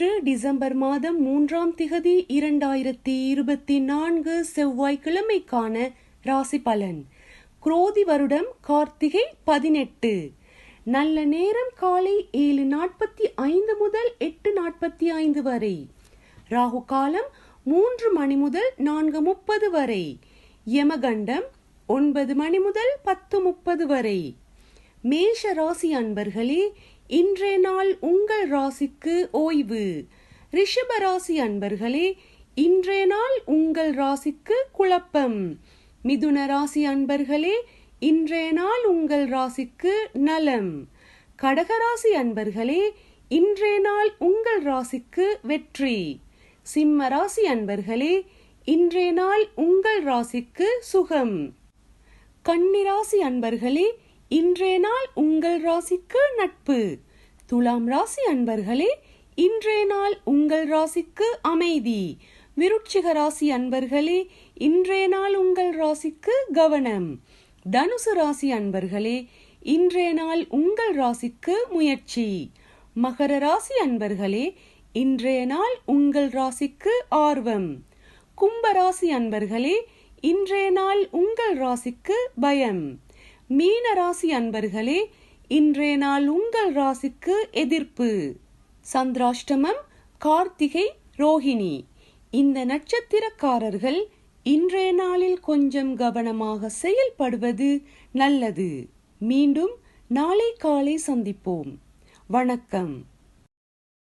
இன்று டிசம்பர் மாதம் மூன்றாம் திகதி இரண்டாயிரத்தி இருபத்தி நான்கு செவ்வாய்க்கிழமைக்கான ராசி பலன். குரோதி வருடம் கார்த்திகை பதினெட்டு. நல்ல நேரம் காலை ஏழு நாற்பத்தி ஐந்து முதல் எட்டு நாற்பத்தி ஐந்து வரை. ராகு காலம் மூன்று மணி முதல் நான்கு முப்பது வரை. யமகண்டம் ஒன்பது மணி முதல் பத்து முப்பது வரை. மேஷ ராசி அன்பர்களே இன்றைய நாள் உங்கள் ராசிக்கு ஓய்வு. ரிஷப ராசி அன்பர்களே இன்றைய நாள் உங்கள் ராசிக்கு குழப்பம். மிதுன ராசி அன்பர்களே இன்றைய நாள் உங்கள் ராசிக்கு நலம். கடகராசி அன்பர்களே இன்றைய நாள் உங்கள் ராசிக்கு வெற்றி. சிம்ம ராசி அன்பர்களே இன்றைய நாள் உங்கள் ராசிக்கு சுகம். கன்னிராசி அன்பர்களே இன்றைய நாள் உங்கள் ராசிக்கு நட்பு. துலாம் ராசி அன்பர்களே இன்றைய நாள் உங்கள் ராசிக்கு அமைதி. விருட்சிக ராசி அன்பர்களே இன்றைய நாள் உங்கள் ராசிக்கு கவனம். தனுசு ராசி அன்பர்களே இன்றைய நாள் உங்கள் ராசிக்கு முயற்சி. மகர ராசி அன்பர்களே இன்றைய நாள் உங்கள் ராசிக்கு ஆர்வம். கும்பராசி அன்பர்களே இன்றைய நாள் உங்கள் ராசிக்கு பயம். மீன ராசி அன்பர்களே இன்றைய நாள் உங்கள் ராசிக்கு எதிர்ப்பு. சந்திராஷ்டமம் கார்த்திகை ரோஹிணி. இந்த நட்சத்திரக்காரர்கள் இன்றைய நாளில் கொஞ்சம் கவனமாக செயல்படுவது நல்லது. மீண்டும் நாளை காலை சந்திப்போம். வணக்கம்.